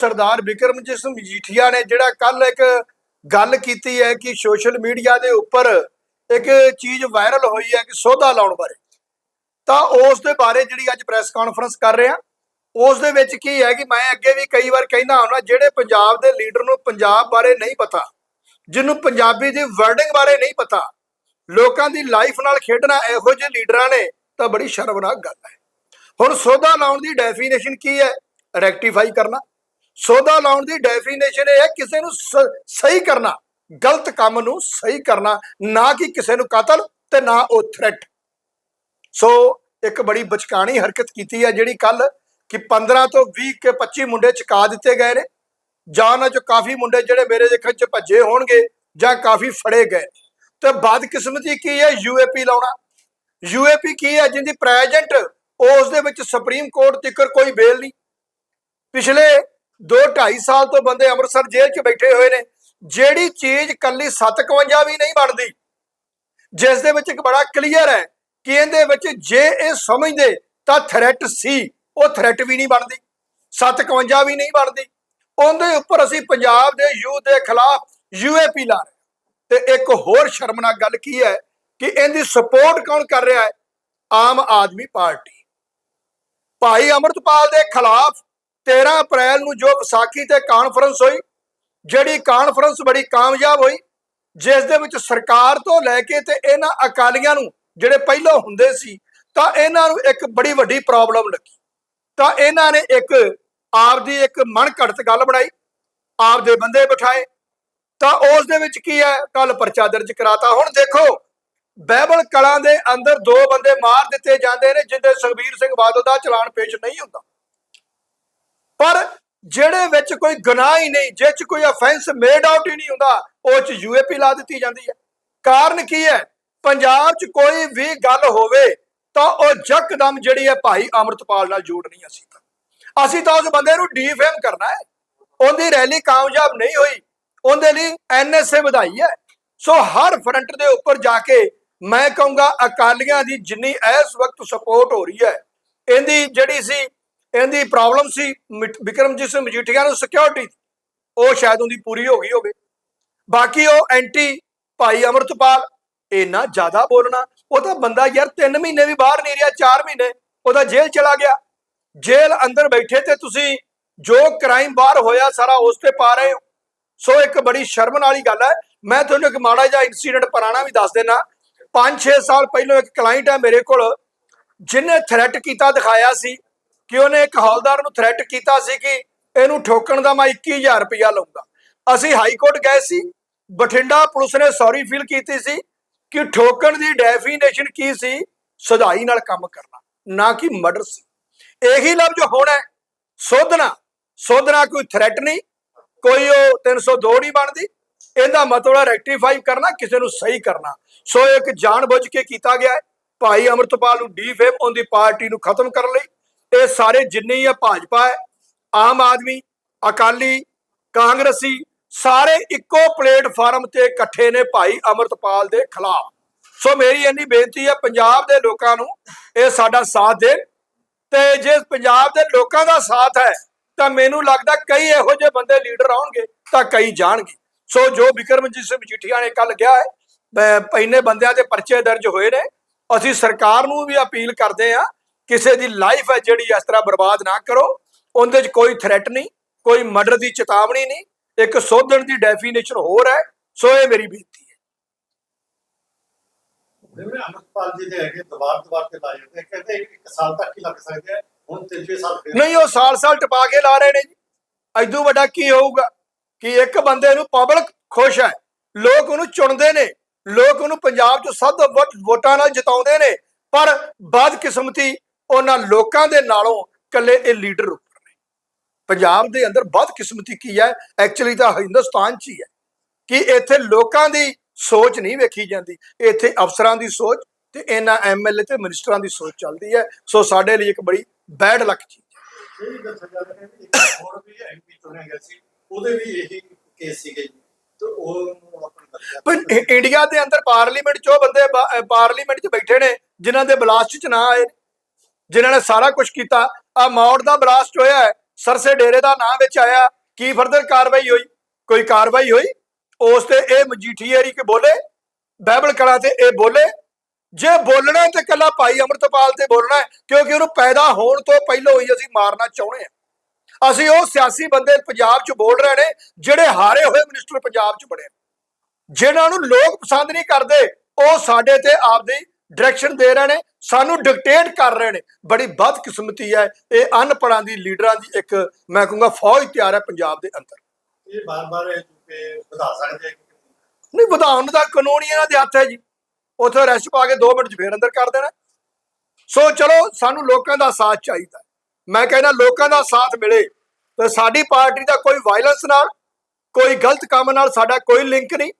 ਸਰਦਾਰ ਬਿਕਰਮਜੀਤ ਸਿੰਘ ਮਜੀਠੀਆ ਨੇ ਜਿਹੜਾ ਕੱਲ ਇੱਕ ਗੱਲ ਕੀਤੀ ਹੈ ਕਿ ਸੋਸ਼ਲ ਮੀਡੀਆ ਦੇ ਉੱਪਰ ਇੱਕ ਚੀਜ਼ ਵਾਇਰਲ ਹੋਈ ਹੈ ਕਿ ਸੋਧਾ ਲਾਉਣ ਬਾਰੇ। ਤਾਂ ਉਸ ਦੇ ਬਾਰੇ ਜਿਹੜੀ ਅੱਜ ਪ੍ਰੈਸ ਕਾਨਫਰੰਸ ਕਰ ਰਹੇ ਆ ਉਸ ਦੇ ਵਿੱਚ ਕੀ ਹੈ ਕਿ ਮੈਂ ਅੱਗੇ ਵੀ ਕਈ ਵਾਰ ਕਹਿੰਦਾ ਹੁੰਦਾ, ਜਿਹੜੇ ਪੰਜਾਬ ਦੇ ਲੀਡਰ ਨੂੰ ਪੰਜਾਬ ਬਾਰੇ ਨਹੀਂ ਪਤਾ, ਜਿਹਨੂੰ ਪੰਜਾਬੀ ਦੀ ਵਰਡਿੰਗ ਬਾਰੇ ਨਹੀਂ ਪਤਾ, ਲੋਕਾਂ ਦੀ ਲਾਈਫ ਨਾਲ ਖੇਡਣਾ ਇਹੋ ਜਿਹੇ ਲੀਡਰਾਂ ਨੇ, ਤਾਂ ਬੜੀ ਸ਼ਰਮਨਾਕ ਗੱਲ ਹੈ। ਹੁਣ ਸੋਧਾ ਲਾਉਣ ਦੀ ਡੈਫੀਨੇਸ਼ਨ ਕੀ ਹੈ? ਰੈਕਟੀਫਾਈ ਕਰਨਾ। ਸੋਧਾ ਲਾਉਣ ਦੀ ਡੈਫੀਨੇਸ਼ਨ ਇਹ ਹੈ ਕਿਸੇ ਨੂੰ ਸ- ਸਹੀ ਕਰਨਾ, ਗਲਤ ਕੰਮ ਨੂੰ ਸਹੀ ਕਰਨਾ, ਨਾ ਕਿ ਕਿਸੇ ਨੂੰ ਕਤਲ ਤੇ ਨਾ ਉਹ ਥ੍ਰੈਟ ਸੋ ਇੱਕ ਬੜੀ ਬਚਕਾਣੀ ਹਰਕਤ ਕੀਤੀ ਹੈ ਜਿਹੜੀ ਕੱਲ ਕਿ 15 ਤੋਂ 20 ਕੇ 25 ਮੁੰਡੇ ਚੁਕਾ ਦਿੱਤੇ ਗਏ ਨੇ। ਜਾਂ ਉਹਨਾਂ ਚੋਂ ਕਾਫੀ ਮੁੰਡੇ ਜਿਹੜੇ ਮੇਰੇ ਦੇਖਣ ਚ ਭੱਜੇ ਹੋਣਗੇ ਜਾਂ ਕਾਫੀ ਫੜੇ ਗਏ। ਤੇ ਬਦਕਿਸਮਤੀ ਕੀ ਹੈ ਯੂਏਪੀ ਲਾਉਣਾ? ਯੂਏਪੀ ਕੀ ਹੈ ਜਿੰਦੀ ਪ੍ਰੈਜ਼ੈਂਟ ਉਸ ਦੇ ਵਿੱਚ ਸੁਪਰੀਮ ਕੋਰਟ ਤੱਕ ਕੋਈ ਬੇਲ ਨਹੀਂ। ਪਿਛਲੇ 2 2.5 ਸਾਲ ਤੋਂ ਬੰਦੇ ਅੰਮ੍ਰਿਤਸਰ ਜੇਲ੍ਹ 'ਚ ਬੈਠੇ ਹੋਏ ਨੇ, ਜਿਹੜੀ ਚੀਜ਼ ਕੱਲੀ 57 ਵੀ ਨਹੀਂ ਬਣਦੀ, ਜਿਸ ਦੇ ਵਿੱਚ ਇੱਕ ਬੜਾ ਕਲੀਅਰ ਹੈ ਕਿ ਇਹਦੇ ਵਿੱਚ ਜੇ ਇਹ ਸਮਝਦੇ ਤਾਂ ਥ੍ਰੈਟ ਸੀ, ਉਹ ਥ੍ਰੈਟ ਵੀ ਨਹੀਂ ਬਣਦੀ 57 ਵੀ ਨਹੀਂ ਬਣਦੀ। ਉਹਦੇ ਉੱਪਰ ਅਸੀਂ ਪੰਜਾਬ ਦੇ ਯੂਥ ਦੇ ਖਿਲਾਫ ਯੂਏਪੀ ਲਾ ਰਹੇ ਤੇ ਇੱਕ ਹੋਰ ਸ਼ਰਮਨਾਕ ਗੱਲ ਕੀ ਹੈ ਕਿ ਇਹਦੀ ਸਪੋਰਟ ਕੌਣ ਕਰ ਰਿਹਾ ਹੈ? ਆਮ ਆਦਮੀ ਪਾਰਟੀ। ਭਾਈ ਅਮਰਤਪਾਲ ਦੇ ਖਿਲਾਫ 13 ਅਪ੍ਰੈਲ ਨੂੰ ਜੋ ਵਿਸਾਖੀ ਤੇ ਕਾਨਫਰੰਸ ਹੋਈ, ਜਿਹੜੀ ਕਾਨਫਰੰਸ ਬੜੀ ਕਾਮਯਾਬ ਹੋਈ, ਜਿਸ ਦੇ ਵਿੱਚ ਸਰਕਾਰ ਤੋਂ ਲੈ ਕੇ ਤੇ ਇਹਨਾਂ ਅਕਾਲੀਆਂ ਨੂੰ ਜਿਹੜੇ ਪਹਿਲਾਂ ਹੁੰਦੇ ਸੀ, ਤਾਂ ਇਹਨਾਂ ਨੂੰ ਇੱਕ ਬੜੀ ਵੱਡੀ ਪ੍ਰੋਬਲਮ ਲੱਗੀ। ਤਾਂ ਇਹਨਾਂ ਨੇ ਇੱਕ ਆਪਦੀ ਇੱਕ ਮਨ ਘੜਤ ਗੱਲ ਬਣਾਈ, ਆਪਦੇ ਬੰਦੇ ਬਿਠਾਏ। ਤਾਂ ਉਸ ਦੇ ਵਿੱਚ ਕੀ ਹੈ? ਕੱਲ ਪਰਚਾ ਦਰਜ ਕਰਾਤਾ। ਹੁਣ ਦੇਖੋ ਬਾਈਬਲ ਕਲਾਂ ਦੇ ਅੰਦਰ ਦੋ ਬੰਦੇ ਮਾਰ ਦਿੱਤੇ ਜਾਂਦੇ ਨੇ, ਜਿੰਦੇ ਸੁਖਬੀਰ ਸਿੰਘ ਬਾਦਲ ਦਾ ਚਲਾਨ ਪੇਸ਼ ਨਹੀਂ ਹੁੰਦਾ। ਪਰ ਜਿਹੜੇ ਵਿੱਚ ਕੋਈ ਗੁਨਾਹ ਹੀ ਨਹੀਂ ਜਿਹ ਚ ਕੋਈ ਅਫੈਂਸ ਮੇਡ ਆਊਟ ਹੀ ਨਹੀਂ ਹੁੰਦਾ, ਉਹ ਚ ਯੂਏਪੀ ਲਾ ਦਿੱਤੀ ਜਾਂਦੀ ਹੈ। ਕਾਰਨ ਕੀ ਹੈ? ਪੰਜਾਬ ਚ ਕੋਈ ਵੀ ਗੱਲ ਹੋਵੇ ਤਾਂ ਉਹ ਜੱਕਦਮ ਜਿਹੜੀ ਹੈ ਭਾਈ ਅਮਰਤਪਾਲ ਨਾਲ ਜੋੜਨੀ ਅਸੀਂ ਤਾਂ। ਅਸੀਂ ਤਾਂ ਉਸ ਬੰਦੇ ਨੂੰ ਡੀਫੇਮ ਕਰਨਾ ਹੈ। ਉਹਦੀ ਰੈਲੀ ਕਾਮਯਾਬ ਨਹੀਂ ਹੋਈ। ਉਹਦੇ ਲਈ ਐਨਐਸਏ ਵਧਾਈ ਹੈ। ਸੋ ਹਰ ਫਰੰਟ ਦੇ ਉੱਪਰ ਜਾ ਕੇ ਮੈਂ ਕਹੂੰਗਾ ਅਕਾਲੀਆਂ ਦੀ ਜਿੰਨੀ ਇਸ ਵਕਤ ਸਪੋਰਟ ਹੋ ਰਹੀ ਹੈ, ਇਹਦੀ ਜਿਹੜੀ ਸੀ ਇਹਦੀ ਪ੍ਰੋਬਲਮ ਸੀ ਮਿਟ- ਬਿਕਰਮਜੀਤ ਸਿੰਘ ਮਜੀਠੀਆ ਨੂੰ ਸਿਕਿਉਰਿਟੀ ਉਹ ਸ਼ਾਇਦ ਉਹਦੀ ਪੂਰੀ ਹੋ ਗਈ ਹੋਵੇ। ਬਾਕੀ ਉਹ ਐਂਟੀ ਭਾਈ ਅਮਰਤਪਾਲ, ਇੰਨਾ ਜ਼ਿਆਦਾ ਬੋਲਣਾ, ਉਹ ਤਾਂ ਬੰਦਾ ਯਾਰ 3 ਮਹੀਨੇ ਵੀ ਬਾਹਰ ਨਹੀਂ ਰਿਹਾ 4 ਮਹੀਨੇ, ਉਹਦਾ ਜੇਲ੍ਹ ਚਲਾ ਗਿਆ। ਜੇਲ੍ਹ ਅੰਦਰ ਬੈਠੇ ਤੇ ਤੁਸੀਂ ਜੋ ਕ੍ਰਾਈਮ ਬਾਹਰ ਹੋਇਆ, ਸਾਰਾ ਉਸ ਤੇ ਪਾ ਰਹੇ ਹੋ। ਸੋ ਇੱਕ ਬੜੀ ਸ਼ਰਮ ਵਾਲੀ ਗੱਲ ਹੈ। ਮੈਂ ਤੁਹਾਨੂੰ ਇੱਕ ਮਾੜਾ ਜਿਹਾ ਇਨਸੀਡੈਂਟ ਪੁਰਾਣਾ ਵੀ ਦੱਸ ਦੇਣਾ 5-6 ਸਾਲ ਪਹਿਲਾਂ ਇੱਕ ਕਲਾਇੰਟ ਹੈ ਮੇਰੇ ਕੋਲ, ਜਿਹਨੇ ਥ੍ਰੈਟ ਕੀਤਾ, ਦਿਖਾਇਆ ਸੀ। ਕਿ ਉਹਨੇ ਇੱਕ ਹੌਲਦਾਰ ਨੂੰ ਥ੍ਰੈਟ ਕੀਤਾ ਸੀ ਕਿ ਇਹਨੂੰ ਠੋਕਣ ਦਾ ਮੈਂ 21000 ਰੁਪਇਆ ਲਊਂਗਾ। ਅਸੀਂ ਹਾਈ ਕੋਰਟ ਗਏ ਸੀ ਬਠਿੰਡਾ ਪੁਲਿਸ ਨੇ ਸੌਰੀ ਫੀਲ ਕੀਤੀ ਸੀ ਕਿ ਠੋਕਣ ਦੀ ਡੈਫੀਨੇਸ਼ਨ ਕੀ ਸੀ ਸਦਾਈ ਨਾਲ ਕੰਮ ਕਰਨਾ ਨਾ ਕਿ ਮਰਡਰ ਸੀ। ਇਹੀ ਲਫ਼ਜ਼ ਹੋਣਾ ਹੈ, ਸੋਧਣਾ ਸੋਧਣਾ ਕੋਈ ਥ੍ਰੈਟ ਨਹੀਂ ਕੋਈ ਉਹ 302 ਨਹੀਂ ਬਣਦੀ ਇਹਦਾ ਮਤਲਬ ਰੈਕਟੀਫਾਈ ਕਰਨਾ ਕਿਸੇ ਨੂੰ ਸਹੀ ਕਰਨਾ। ਸੋ ਇੱਕ ਜਾਣਬੁੱਝ ਕੇ ਕੀਤਾ ਗਿਆ ਹੈ ਭਾਈ ਅਮਰਤਪਾਲ ਨੂੰ ਡੀਫੇਮ ਉਹਦੀ ਪਾਰਟੀ ਨੂੰ ਖਤਮ ਕਰਨ ਲਈ। ਇਹ ਸਾਰੇ ਜਿੰਨੇ ਹੀ ਆ ਭਾਜਪਾ ਹੈ, ਆਮ ਆਦਮੀ, ਅਕਾਲੀ, ਕਾਂਗਰਸੀ, ਸਾਰੇ ਇੱਕੋ ਪਲੇਟਫਾਰਮ ਤੇ ਇਕੱਠੇ ਨੇ ਭਾਈ ਅਮਰਤਪਾਲ ਦੇ ਖਿਲਾਫ। ਸੋ ਮੇਰੀ ਇੰਨੀ ਬੇਨਤੀ ਹੈ, ਪੰਜਾਬ ਦੇ ਲੋਕਾਂ ਨੂੰ ਇਹ ਸਾਡਾ ਸਾਥ ਦੇਣ ਤੇ ਜੇ ਪੰਜਾਬ ਦੇ ਲੋਕਾਂ ਦਾ ਸਾਥ ਹੈ, ਤਾਂ ਮੈਨੂੰ ਲੱਗਦਾ ਕਈ ਇਹੋ ਜਿਹੇ ਬੰਦੇ ਲੀਡਰ ਆਉਣਗੇ, ਤਾਂ ਕਈ ਜਾਣਗੇ। ਸੋ ਜੋ ਬਿਕਰਮਜੀਤ ਸਿੰਘ ਮਜੀਠੀਆ ਨੇ ਕੱਲ ਕਿਹਾ ਹੈ ਬ- ਇੰਨੇ ਬੰਦਿਆਂ ਦੇ ਪਰਚੇ ਦਰਜ ਹੋਏ ਨੇ, ਅਸੀਂ ਸਰਕਾਰ ਨੂੰ ਵੀ ਅਪੀਲ ਕਰਦੇ ਆ ਕਿਸੇ ਦੀ ਲਾਈਫ ਹੈ ਜਿਹੜੀ ਇਸ ਤਰ੍ਹਾਂ ਬਰਬਾਦ ਨਾ ਕਰੋ ਉਹਦੇ 'ਚ ਕੋਈ ਥ੍ਰੈਟ ਨਹੀਂ ਕੋਈ ਮਰਡਰ ਦੀ ਚੇਤਾਵਨੀ ਨਹੀਂ ਇੱਕ ਸੋਧਣ ਦੀ ਡੈਫੀਨੇਸ਼ਨ ਹੋਰ ਹੈ ਸੋ ਇਹ ਮੇਰੀ ਬੇਨਤੀ ਹੈ। ਜਿਵੇਂ ਅਮਰਪਾਲ ਜੀ ਦੇ ਹੈਗੇ ਦਬਾਰ ਦਬਾਰ ਤੇ ਲਾਏ ਹੁੰਦੇ ਕਹਿੰਦੇ ਇੱਕ ਸਾਲ ਤੱਕ ਹੀ ਲੱਗ ਸਕਦੇ ਆ ਹੁਣ ਤੀਜੇ ਸਾਲ ਫਿਰ ਨਹੀਂ ਉਹ ਸਾਲ ਸਾਲ ਟਪਾ ਕੇ ਲਾ ਰਹੇ ਨੇ ਜੀ। ਐਦੂ ਵੱਡਾ ਕੀ ਹੋਊਗਾ ਕਿ ਇੱਕ ਬੰਦੇ ਨੂੰ ਪਬਲਿਕ ਖੁਸ਼ ਹੈ ਲੋਕ ਉਹਨੂੰ ਚੁਣਦੇ ਨੇ ਲੋਕ ਉਹਨੂੰ ਪੰਜਾਬ 'ਚ ਸਭ ਤੋਂ ਵੋਟਾਂ ਨਾਲ ਜਿਤਾਉਂਦੇ ਨੇ ਪਰ ਬਦਕਿਸਮਤੀ ਉਹਨਾਂ ਲੋਕਾਂ ਦੇ ਨਾਲੋਂ ਕੱਲੇ ਇਹ ਲੀਡਰ ਉੱਪਰ ਨੇ। ਪੰਜਾਬ ਦੇ ਅੰਦਰ ਬਦਕਿਸਮਤੀ ਕੀ ਹੈ? ਐਕਚੁਅਲੀ ਤਾਂ ਹਿੰਦੁਸਤਾਨ 'ਚ ਹੀ ਹੈ। ਕਿ ਇੱਥੇ ਲੋਕਾਂ ਦੀ ਸੋਚ ਨਹੀਂ ਵੇਖੀ ਜਾਂਦੀ। ਇੱਥੇ ਅਫਸਰਾਂ ਦੀ ਸੋਚ ਤੇ ਇਹਨਾਂ ਐਮਐਲਏ ਤੇ ਮਿਨਿਸਟਰਾਂ ਦੀ ਸੋਚ ਚੱਲਦੀ ਹੈ। ਸੋ ਸਾਡੇ ਲਈ ਇੱਕ ਬੜੀ ਬੈਡ ਲੱਕ ਚੀਜ਼ ਹੈ। ਇਹ ਵੀ ਦੱਸਿਆ ਜਾ ਰਿਹਾ ਹੈ ਕਿ ਇੱਕ ਹੋਰ ਵੀ ਐਮਪੀ ਚੁਣਿਆ ਗਿਆ ਸੀ। ਉਹਦੇ ਵੀ ਇਹੀ ਕੇਸ ਸੀਗੇ ਜੀ। ਤੇ ਉਹ ਆਪਣਾ ਦੱਸਿਆ ਪਰ ਇ- ਇੰਡੀਆ ਦੇ ਅੰਦਰ ਪਾਰਲੀਮੈਂਟ 'ਚ ਉਹ ਬੰਦੇ ਪਾਰਲੀਮੈਂਟ 'ਚ ਬੈਠੇ ਨੇ ਜਿਨ੍ਹਾਂ ਦੇ ਬਲਾਸਟ 'ਚ ਨਾ ਆਏ ਜਿਨ੍ਹਾਂ ਨੇ ਸਾਰਾ ਕੁਝ ਕੀਤਾ ਆ ਮੌੜ ਦਾ ਬਲਾਸਟ ਹੋਇਆ ਸਰਸੇ ਡੇਰੇ ਦਾ ਨਾਂ ਵਿੱਚ ਆਇਆ, ਕੀ ਫਰਦਰ ਕਾਰਵਾਈ ਹੋਈ? ਕੋਈ ਕਾਰਵਾਈ ਹੋਈ? ਉਸ ਤੇ ਇਹ ਮਜੀਠੀਏਰੀ ਕੇ ਬੋਲੇ? ਬਾਈਬਲ ਕਲਾ ਤੇ ਇਹ ਬੋਲੇ? ਜੇ ਬੋਲਣਾ ਤੇ ਕੱਲਾ ਭਾਈ ਅਮਰਤਪਾਲ ਤੇ ਬੋਲਣਾ ਕਿਉਂਕਿ ਉਹਨੂੰ ਪੈਦਾ ਹੋਣ ਤੋਂ ਪਹਿਲਾਂ ਹੀ ਅਸੀਂ ਮਾਰਨਾ ਚਾਹੁੰਦੇ ਹਾਂ। ਅਸੀਂ ਉਹ ਸਿਆਸੀ ਬੰਦੇ ਪੰਜਾਬ 'ਚ ਬੋਲ ਰਹੇ ਨੇ, ਜਿਹੜੇ ਹਾਰੇ ਹੋਏ ਮਿਨਿਸਟਰ ਪੰਜਾਬ 'ਚ ਬਣੇ। ਜਿਨ੍ਹਾਂ ਨੂੰ ਲੋਕ ਪਸੰਦ ਨਹੀਂ ਕਰਦੇ, ਉਹ ਸਾਡੇ ਤੇ ਆਪਦੀ ਡਾਇਰੈਕਸ਼ਨ ਦੇ ਰਹੇ ਨੇ ਸਾਨੂੰ ਡਿਕਟੇਟ ਕਰ ਰਹੇ ਨੇ। ਬੜੀ ਬਦਕਿਸਮਤੀ ਹੈ ਇਹ ਅਨਪੜਾਂ ਦੀ ਲੀਡਰਾਂ ਦੀ ਇੱਕ ਮੈਂ ਕਹੂੰਗਾ ਫੌਜ ਤਿਆਰ ਹੈ ਪੰਜਾਬ ਦੇ ਅੰਦਰ। ਇਹ ਬਾਰ-ਬਾਰ ਵਧਾ ਸਕਦੇ ਨਹੀਂ ਵਧਾਉਣ ਦਾ ਕਾਨੂੰਨ ਹੀ ਇਹਨਾਂ ਦੇ ਹੱਥ ਹੈ ਜੀ। ਉੱਥੇ ਅਰੈਸਟ ਪਾ ਕੇ 2 ਮਿੰਟ 'ਚ ਫੇਰ ਅੰਦਰ ਕਰ ਦੇਣਾ। ਸੋ ਚਲੋ ਸਾਨੂੰ ਲੋਕਾਂ ਦਾ ਸਾਥ ਚਾਹੀਦਾ ਮੈਂ ਕਹਿੰਦਾ ਲੋਕਾਂ ਦਾ ਸਾਥ ਮਿਲੇ ਤੇ ਸਾਡੀ ਪਾਰਟੀ ਦਾ ਕੋਈ ਵਾਇਲੈਂਸ ਨਾਲ ਕੋਈ ਗਲਤ ਕੰਮ ਨਾਲ ਸਾਡਾ ਕੋਈ ਲਿੰਕ ਨਹੀਂ।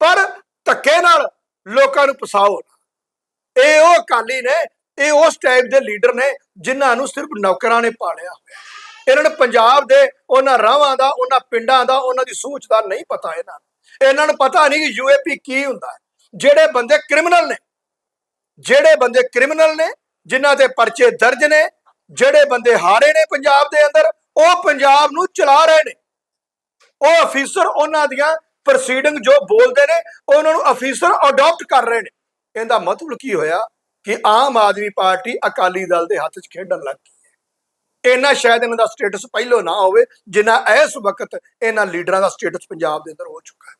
ਪਰ ਧੱਕੇ ਨਾਲ ਲੋਕਾਂ ਨੂੰ ਫਸਾਓ। ਇਹ ਉਹ ਅਕਾਲੀ ਨੇ, ਇਹ ਉਸ ਟਾਈਪ ਦੇ ਲੀਡਰ ਨੇ ਜਿਨ੍ਹਾਂ ਨੂੰ ਸਿਰਫ ਨੌਕਰਾਂ ਨੇ ਪਾਲਿਆ। ਹੋਇਆ ਇਹਨਾਂ ਨੂੰ ਪੰਜਾਬ ਦੇ, ਉਹਨਾਂ ਰਾਵਾਂ ਦਾ, ਉਹਨਾਂ ਪਿੰਡਾਂ ਦਾ, ਉਹਨਾਂ ਦੀ ਸੋਚ ਦਾ ਨਹੀਂ ਪਤਾ ਇਹਨਾਂ ਨੂੰ। ਇਹਨਾਂ ਨੂੰ ਪਤਾ ਨਹੀਂ ਕਿ ਯੂਏਪੀ ਕੀ ਹੁੰਦਾ ਜਿਹੜੇ ਬੰਦੇ ਕ੍ਰਿਮੀਨਲ ਨੇ, ਜਿਹੜੇ ਬੰਦੇ ਕ੍ਰਿਮੀਨਲ ਨੇ, ਜਿਨ੍ਹਾਂ ਦੇ ਪਰਚੇ ਦਰਜ ਨੇ, ਜਿਹੜੇ ਬੰਦੇ ਹਾਰੇ ਨੇ ਪੰਜਾਬ ਦੇ ਅੰਦਰ, ਉਹ ਪੰਜਾਬ ਨੂੰ ਚਲਾ ਰਹੇ ਨੇ। ਉਹ ਅਫੀਸਰ ਉਹਨਾਂ ਦੀਆਂ ਪ੍ਰੋਸੀਡਿੰਗ ਜੋ ਬੋਲਦੇ ਨੇ, ਉਹਨਾਂ ਨੂੰ ਅਫੀਸਰ ਅਡਾਪਟ ਕਰ ਰਹੇ ਨੇ। ਇਹਦਾ ਮਤਲਬ ਕੀ ਹੋਇਆ ਕਿ ਆਮ ਆਦਮੀ ਪਾਰਟੀ ਅਕਾਲੀ ਦਲ ਦੇ ਹੱਥ 'ਚ ਖੇਡਣ ਲੱਗ ਗਈ ਹੈ। ਇਹਨਾਂ ਸ਼ਾਇਦ ਇਹਨਾਂ ਦਾ ਸਟੇਟਸ ਪਹਿਲੋਂ ਨਾ ਹੋਵੇ, ਜਿੰਨਾ ਇਸ ਵਕਤ ਇਹਨਾਂ ਲੀਡਰਾਂ ਦਾ ਸਟੇਟਸ ਪੰਜਾਬ ਦੇ ਅੰਦਰ ਹੋ ਚੁੱਕਾ ਹੈ।